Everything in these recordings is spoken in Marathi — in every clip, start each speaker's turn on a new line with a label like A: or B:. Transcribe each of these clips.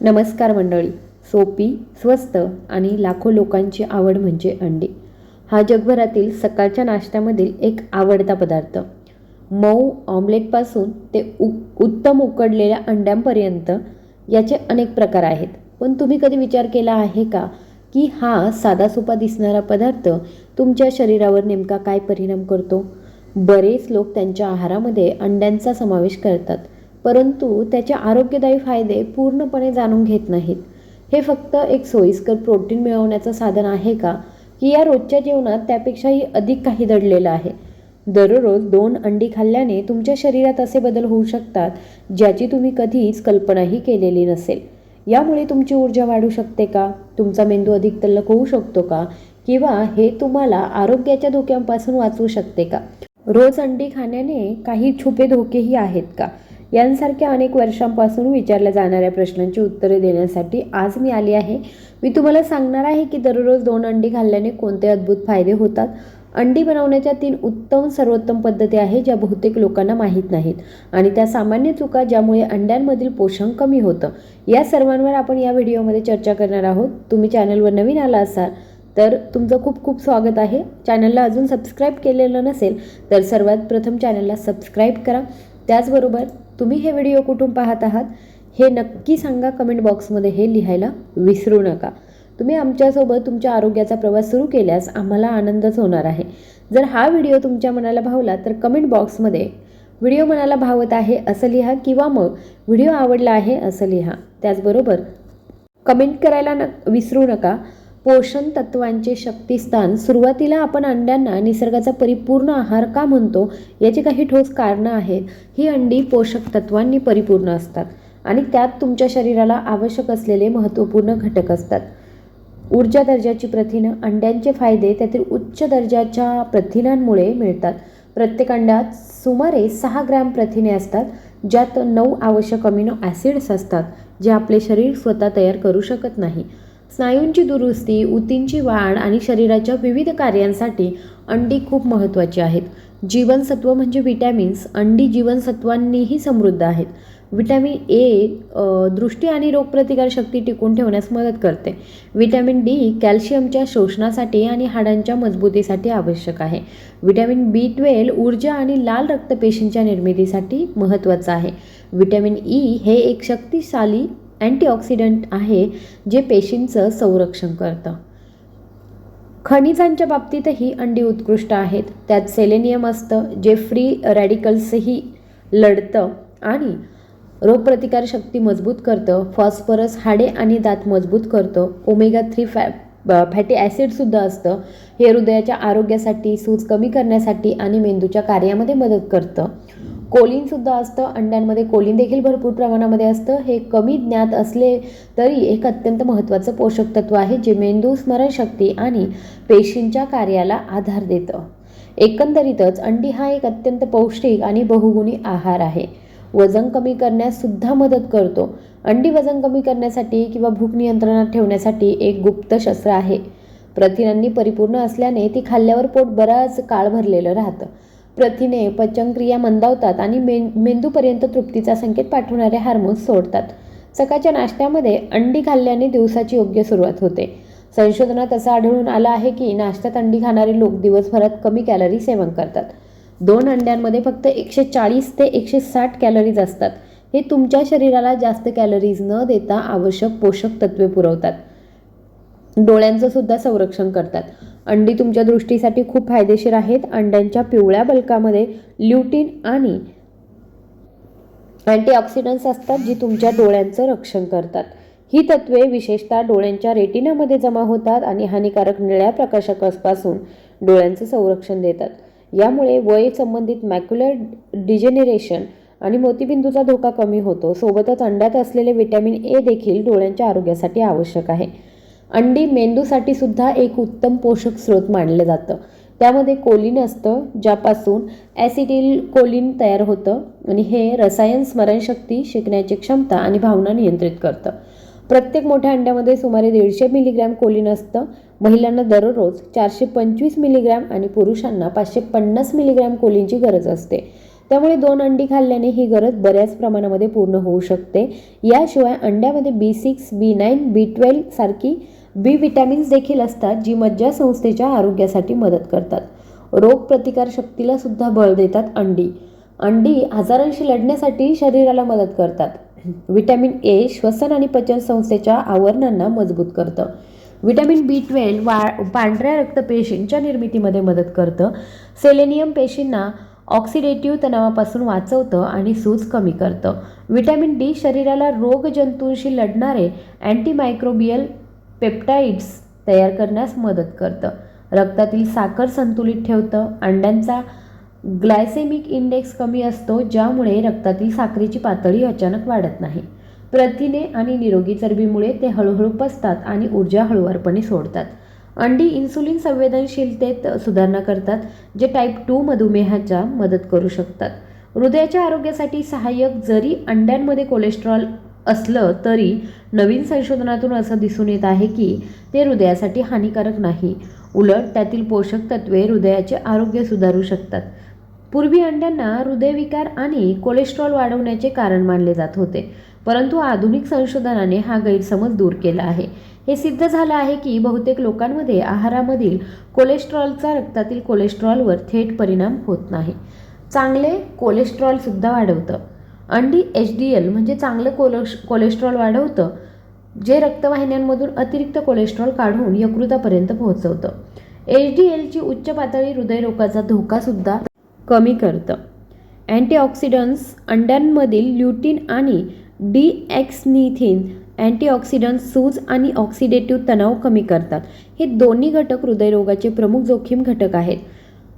A: नमस्कार मंडळी. सोपी स्वस्त आणि लाखो लोकांची आवड म्हणजे अंडी. हा जगभरातील सकाळच्या नाश्त्यामधील एक आवडता पदार्थ. मऊ ऑमलेटपासून ते उ उत्तम उकडलेल्या अंड्यांपर्यंत याचे अनेक प्रकार आहेत. पण तुम्ही कधी विचार केला आहे का की हा साधासोपा दिसणारा पदार्थ तुमच्या शरीरावर नेमका काय परिणाम करतो? बरेच लोक त्यांच्या आहारामध्ये अंड्यांचा समावेश करतात. परंतु त्याचे आरोग्यदायी फायदे पूर्णपणे जाणून घेत नाहीत. हे फक्त एक सोयीस्कर प्रोटीन मिळवण्याचं साधन आहे का? की या रोजच्या जेवणात त्यापेक्षाही अधिक काही दडलेलं आहे? दररोज दोन अंडी खाल्ल्याने तुमच्या शरीरात असे बदल होऊ शकतात ज्याची तुम्ही कधीच कल्पनाही केलेली नसेल. यामुळे तुमची ऊर्जा वाढू शकते का? तुमचा मेंदू अधिक तल्लक होऊ शकतो का? किंवा हे तुम्हाला आरोग्याच्या धोक्यांपासून वाचवू शकते का? रोज अंडी खाण्याने काही छुपे धोकेही आहेत का? यांसारख्या अनेक वर्षांपासून विचारल्या जाणाऱ्या प्रश्नांची उत्तरे देण्यासाठी आज मी आली आहे. मी तुम्हाला सांगणार आहे की दररोज दोन अंडी घालल्याने कोणते अद्भुत फायदे होतात? अंडी बनवण्याच्या तीन उत्तम सर्वोत्तम पद्धती आहेत ज्या बहुतेक लोकांना माहीत नाहीत. आणि त्या सामान्य चुका ज्यामुळे अंड्यांमधील पोषण कमी होतं. या सर्वांवर आपण या व्हिडिओमध्ये चर्चा करणार आहोत. तुम्ही चॅनलवर नवीन आला असाल तर तुमचं खूप खूप स्वागत आहे. चॅनलला अजून सबस्क्राईब केलेलं नसेल तर सर्वात प्रथम चॅनलला सबस्क्राईब करा. त्याचबरोबर तुम्ही हे व्हिडिओ कुठून पाहत आहात हे नक्की सांगा कमेंट बॉक्समध्ये हे लिहायला विसरू नका. तुम्ही आमच्यासोबत तुमच्या आरोग्याचा प्रवास सुरू केल्यास आम्हाला आनंदच होणार आहे. जर हा व्हिडिओ तुमच्या मनाला भावला तर कमेंट बॉक्समध्ये व्हिडिओ मनाला भावत आहे असं लिहा किंवा मग व्हिडिओ आवडला आहे असं लिहा. त्याचबरोबर कमेंट करायला न विसरू नका. पोषण तत्वांचे शक्तिस्थान. सुरुवातीला आपण अंड्यांना निसर्गाचा परिपूर्ण आहार का म्हणतो? याची काही ठोस कारणं आहेत. ही अंडी पोषक तत्वांनी परिपूर्ण असतात आणि त्यात तुमच्या शरीराला आवश्यक असलेले महत्त्वपूर्ण घटक असतात. ऊर्जा दर्जाची प्रथिनं अंड्यांचे फायदे त्यातील उच्च दर्जाच्या प्रथिनांमुळे मिळतात. प्रत्येक अंड्यात सुमारे सहा ग्रॅम प्रथिने असतात ज्यात नऊ आवश्यक अमिनो ॲसिड्स असतात जे आपले शरीर स्वतः तयार करू शकत नाही. स्नायूंची दुरुस्ती ऊतींची वाढ आणि शरीराच्या विविध कार्यांसाठी अंडी खूप महत्त्वाची आहेत. जीवनसत्व म्हणजे विटॅमिन्स. अंडी जीवनसत्वांनीही समृद्ध आहेत. विटॅमिन ए दृष्टी आणि रोगप्रतिकारशक्ती टिकून ठेवण्यास मदत करते. विटॅमिन डी कॅल्शियमच्या शोषणासाठी आणि हाडांच्या मजबूतीसाठी आवश्यक आहे. विटॅमिन बी ट्वेल्व ऊर्जा आणि लाल रक्तपेशींच्या निर्मितीसाठी महत्त्वाचं आहे. विटॅमिन ई हे एक शक्तिशाली अँटीऑक्सिडंट आहे जे पेशींचं संरक्षण करतं. खनिजांच्या बाबतीतही अंडी उत्कृष्ट आहेत. त्यात सेलेनियम असतं जे फ्री रॅडिकल्सही लढतं आणि रोगप्रतिकारशक्ती मजबूत करतं. फॉस्फरस हाडे आणि दात मजबूत करतं. ओमेगा थ्री फॅ फॅटी ॲसिडसुद्धा असतं. हे हृदयाच्या आरोग्यासाठी सूज कमी करण्यासाठी आणि मेंदूच्या कार्यामध्ये मदत करतं. कोलिनसुद्धा असतं अंड्यांमध्ये कोलिन देखील भरपूर प्रमाणामध्ये असतं. हे कमी ज्ञात असले तरी एक अत्यंत महत्त्वाचं पोषक तत्व आहे जे मेंदू स्मरणशक्ती आणि पेशींच्या कार्याला आधार देतं. एकंदरीतच अंडी हा एक अत्यंत पौष्टिक आणि बहुगुणी आहार आहे. वजन कमी करण्यास सुद्धा मदत करतो. अंडी वजन कमी करण्यासाठी किंवा भूक नियंत्रणात ठेवण्यासाठी एक गुप्त शस्त्र आहे. प्रथिनांनी परिपूर्ण असल्याने ती खाल्ल्यावर पोट बराच काळ भरलेलं राहतं. प्रथिने पचनक्रिया मंदावतात आणि मे मेंदूपर्यंत तृप्तीचा संकेत पाठवणारे हार्मोन्स सोडतात. सकाळच्या नाश्त्यामध्ये अंडी खाल्ल्याने दिवसाची योग्य सुरुवात होते. संशोधनात असं आढळून आलं आहे की नाश्त्यात अंडी खाणारे लोक दिवसभरात कमी कॅलरी सेवन करतात. दोन अंड्यांमध्ये फक्त एकशे चाळीस ते एकशे साठ कॅलरीज असतात. हे तुमच्या शरीराला जास्त कॅलरीज न देता आवश्यक पोषक तत्वे पुरवतात. डोळ्यांचं सुद्धा संरक्षण करतात. अंडी तुमच्या दृष्टीसाठी खूप फायदेशीर आहेत. अंड्यांच्या पिवळ्या बल्कामध्ये ल्युटीन आणि अँटीऑक्सिडंट्स असतात जी तुमच्या डोळ्यांचं रक्षण करतात. ही तत्वे विशेषतः डोळ्यांच्या रेटिनामध्ये जमा होतात आणि हानिकारक निळ्या प्रकाशकापासून डोळ्यांचं संरक्षण देतात. यामुळे वय संबंधित मॅक्युलर डिजेनेरेशन आणि मोतीबिंदूचा धोका कमी होतो. सोबतच अंड्यात असलेले व्हिटॅमिन ए देखील डोळ्यांच्या आरोग्यासाठी आवश्यक आहे. अंडी मेंदूसाठी सुद्धा एक उत्तम पोषक स्रोत मानलं जातं. त्यामध्ये कोलिन असतं ज्यापासून ॲसिटिल कोलिन तयार होतं आणि हे रसायन स्मरणशक्ती शिकण्याची क्षमता आणि भावना नियंत्रित करतं. प्रत्येक मोठ्या अंड्यामध्ये सुमारे दीडशे मिलीग्रॅम कोलिन असतं. महिलांना दररोज चारशे पंचवीस मिलीग्रॅम आणि पुरुषांना पाचशे पन्नास मिलीग्रॅम कोलिनची गरज असते. त्यामुळे दोन अंडी खाल्ल्याने ही गरज बऱ्याच प्रमाणामध्ये पूर्ण होऊ शकते. याशिवाय अंड्यामध्ये B six B nine B twelve सारखी बी विटॅमिन्स देखील असतात जी मज्जासंस्थेच्या आरोग्यासाठी मदत करतात. रोगप्रतिकार शक्तीला सुद्धा बळ देतात अंडी. अंडी आजारांशी लढण्यासाठी शरीराला मदत करतात. विटॅमिन ए श्वसन आणि पचन संस्थेच्या आवरणांना मजबूत करतं. विटॅमिन बी ट्वेल्व वा पांढऱ्या रक्तपेशींच्या निर्मितीमध्ये मदत करतं. सेलेनियम पेशींना ऑक्सिडेटिव्ह तणावापासून वाचवतं आणि सूज कमी करतं. विटॅमिन डी शरीराला रोगजंतूंशी लढणारे अँटीमायक्रोबियल पेप्टाइड्स तयार करण्यास मदत करतं. रक्तातील साखर संतुलित ठेवतं. अंड्यांचा ग्लायसेमिक इंडेक्स कमी असतो ज्यामुळे रक्तातील साखरेची पातळी अचानक वाढत नाही. प्रथिने आणि निरोगी चरबीमुळे ते हळूहळू पसतात आणि ऊर्जा हळूवारपणे सोडतात. अंडी इन्सुलिन संवेदनशीलतेत सुधारणा करतात जे टाईप टू मधुमेहाच्या मदत करू शकतात. हृदयाच्या आरोग्यासाठी सहाय्यक जरी अंड्यांमध्ये कोलेस्ट्रॉल असलं तरी नवीन संशोधनातून असं दिसून येत आहे की ते हृदयासाठी हानिकारक नाही. उलट त्यातील पोषक तत्वे हृदयाचे आरोग्य सुधारू शकतात. पूर्वी अंड्यांना हृदयविकार आणि कोलेस्ट्रॉल वाढवण्याचे कारण मानले जात होते परंतु आधुनिक संशोधनाने हा गैरसमज दूर केला आहे. हे सिद्ध झालं आहे की बहुतेक लोकांमध्ये आहारामधील कोलेस्ट्रॉलचा रक्तातील कोलेस्ट्रॉलवर थेट परिणाम होत नाही. चांगले कोलेस्ट्रॉलसुद्धा वाढवतं. अंडी एच डी एल म्हणजे चांगलं कोलेश कोलेस्ट्रॉल वाढवतं जे रक्तवाहिन्यांमधून अतिरिक्त कोलेस्ट्रॉल काढून यकृतापर्यंत पोहोचवतं. एच डी एलची उच्च पातळी हृदयरोगाचा धोकासुद्धा कमी करतं. अँटीऑक्सिडंट्स अंड्यांमधील ल्युटीन आणि डी एक्सनिथिन अँटीऑक्सिडंट्स सूज आणि ऑक्सिडेटिव्ह तणाव कमी करतात. हे दोन्ही घटक हृदयरोगाचे प्रमुख जोखीम घटक आहेत.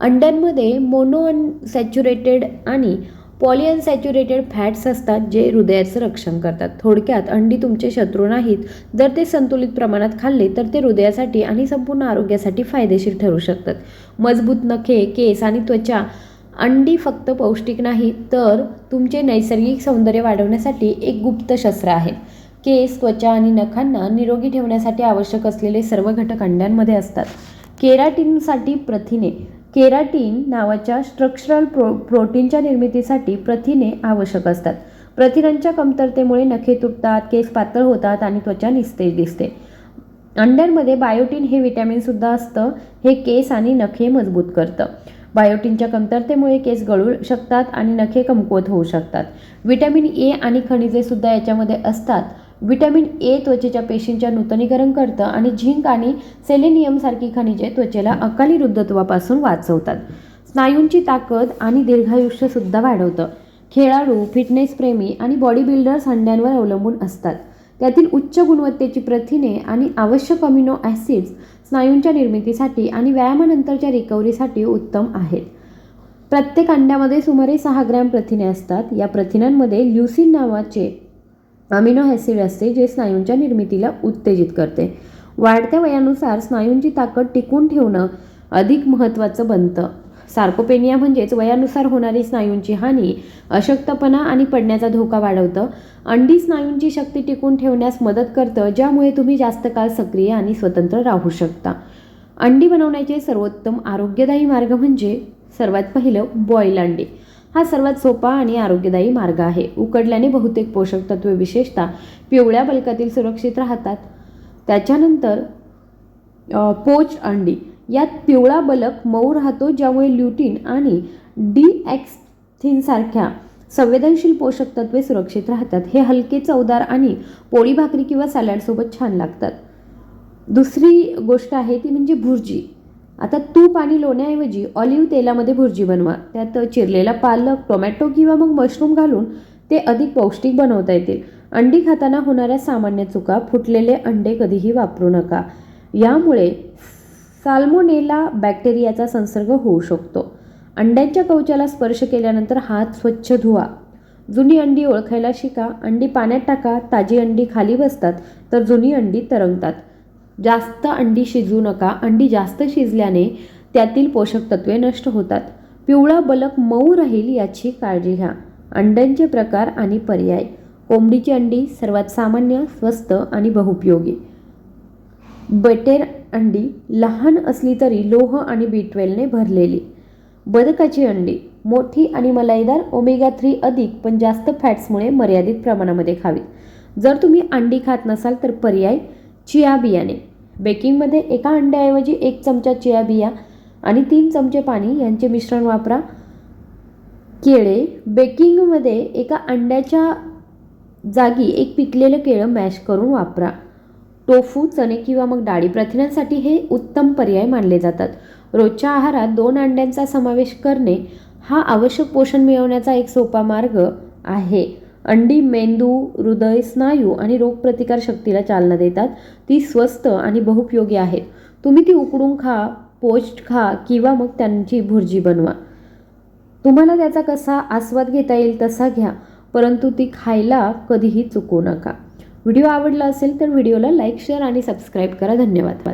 A: अंड्यांमध्ये मोनोअनसॅच्युरेटेड आणि पॉलिअनसॅच्युरेटेड फॅट्स असतात जे हृदयाचं रक्षण करतात. थोडक्यात अंडी तुमचे शत्रू नाहीत. जर ते संतुलित प्रमाणात खाल्ले तर ते हृदयासाठी आणि संपूर्ण आरोग्यासाठी फायदेशीर ठरू शकतात. मजबूत नखे केस आणि त्वचा. अंडी फक्त पौष्टिक नाही तर तुमचे नैसर्गिक सौंदर्य वाढवण्यासाठी एक गुप्त शस्त्र आहे. केस त्वचा आणि नखांना निरोगी ठेवण्यासाठी आवश्यक असलेले सर्व घटक अंड्यांमध्ये असतात. केराटीनसाठी प्रथिने. केराटीन नावाच्या स्ट्रक्चरल प्रो प्रोटीनच्या निर्मितीसाठी प्रथिने आवश्यक असतात. प्रथिनांच्या कमतरतेमुळे नखे तुटतात केस पातळ होतात आणि त्वचा निस्तेज दिसते. अंड्यांमध्ये बायोटीन हे विटॅमिनसुद्धा असतं. हे केस आणि नखे मजबूत करतं. बायोटीनच्या कमतरतेमुळे केस गळू शकतात आणि नखे कमकुवत होऊ शकतात. विटॅमिन ए आणि खनिजे सुद्धा याच्यामध्ये असतात. व्हिटॅमिन ए त्वचेच्या पेशींच्या नूतनीकरण करतं आणि झिंक आणि सेलेनियमसारखी खनिजे त्वचेला अकाली वृद्धत्वापासून वाचवतात. स्नायूंची ताकद आणि दीर्घायुष्यसुद्धा वाढवतं. खेळाडू फिटनेस प्रेमी आणि बॉडी बिल्डर्स अंड्यांवर अवलंबून असतात. त्यातील उच्च गुणवत्तेची प्रथिने आणि आवश्यक अमिनो ॲसिड्स स्नायूंच्या निर्मितीसाठी आणि व्यायामानंतरच्या रिकव्हरीसाठी उत्तम आहेत. प्रत्येक अंड्यामध्ये सुमारे सहा ग्रॅम प्रथिने असतात. या प्रथिनांमध्ये ल्युसिन नावाचे अमिनो ॲसिड असते जे स्नायूंच्या निर्मितीला उत्तेजित करते. वाढत्या वयानुसार स्नायूंची ताकद टिकून ठेवणं अधिक महत्त्वाचं बनतं. सार्कोपेनिया म्हणजेच वयानुसार होणारी स्नायूंची हानी अशक्तपणा आणि पडण्याचा धोका वाढवतं. अंडी स्नायूंची शक्ती टिकून ठेवण्यास मदत करतं ज्यामुळे तुम्ही जास्त काळ सक्रिय आणि स्वतंत्र राहू शकता. अंडी बनवण्याचे सर्वोत्तम आरोग्यदायी मार्ग म्हणजे सर्वात पहिलं बॉईल अंडी. हा सर्वात सोपा आणि आरोग्यदायी मार्ग आहे. उकडल्याने बहुतेक पोषक तत्वे विशेषतः पिवळ्या बलकातील सुरक्षित राहतात. त्याच्यानंतर पोच अंडी. यात पिवळा बलक मऊ राहतो ज्यामुळे ल्युटीन आणि डी एक्सथिनसारख्या संवेदनशील पोषक तत्वे सुरक्षित राहतात. हे हलके चवदार आणि पोळी भाकरी किंवा सॅलडसोबत छान लागतात. दुसरी गोष्ट आहे ती म्हणजे भुर्जी. आता तूप आणि लोण्याऐवजी ऑलिव्ह तेलामध्ये भुर्जी बनवा. त्यात चिरलेला पालक टोमॅटो किंवा मग मशरूम घालून ते अधिक पौष्टिक बनवता येतील. अंडी खाताना होणाऱ्या सामान्य चुका फुटलेले अंडे कधीही वापरू नका. यामुळे साल्मोनेला बॅक्टेरियाचा संसर्ग होऊ शकतो. अंड्यांच्या कवचाला स्पर्श केल्यानंतर हात स्वच्छ धुवा. जुनी अंडी ओळखायला शिका. अंडी पाण्यात टाका. ताजी अंडी खाली बसतात तर जुनी अंडी तरंगतात. जास्त अंडी शिजू नका. अंडी जास्त शिजल्याने त्यातील पोषक तत्वे नष्ट होतात. पिवळा बलक मऊ राहील याची काळजी घ्या. अंड्यांचे प्रकार आणि पर्याय. कोंबडीची अंडी सर्वात सामान्य स्वस्त आणि बहुपयोगी बटेर अंडी लहान असली तरी लोह आणि बी भरलेली. बदकाची अंडी मोठी आणि मलाईदार ओमेगा थ्री अधिक पण जास्त फॅट्समुळे मर्यादित प्रमाणामध्ये खावीत. जर तुम्ही अंडी खात नसाल तर पर्याय चिया बियाणे. बेकिंगमध्ये एका अंड्याऐवजी एक चमचा चिया बिया आणि तीन चमचे पाणी यांचे मिश्रण वापरा. केळे. बेकिंगमध्ये एका अंड्याच्या जागी एक पिकलेलं केळं मॅश करून वापरा. टोफू चणे किंवा मग डाळी प्रथिनांसाठी हे उत्तम पर्याय मानले जातात. रोजच्या आहारात दोन अंड्यांचा समावेश करणे हा आवश्यक पोषण मिळवण्याचा एक सोपा मार्ग आहे. अंडी मेंदू हृदय स्नायू आणि रोगप्रतिकार शक्तीला चालना देतात. ती स्वस्त आणि बहुपयोगी आहेत तुम्ही ती उकडून खा पोस्ट खा किंवा मग त्यांची भुर्जी बनवा. तुम्हाला त्याचा कसा आस्वाद घेता येईल तसा घ्या परंतु ती खायला कधीही चुकू नका. व्हिडिओ आवडला असेल तर व्हिडिओला लाईक शेअर आणि सबस्क्राईब करा. धन्यवाद.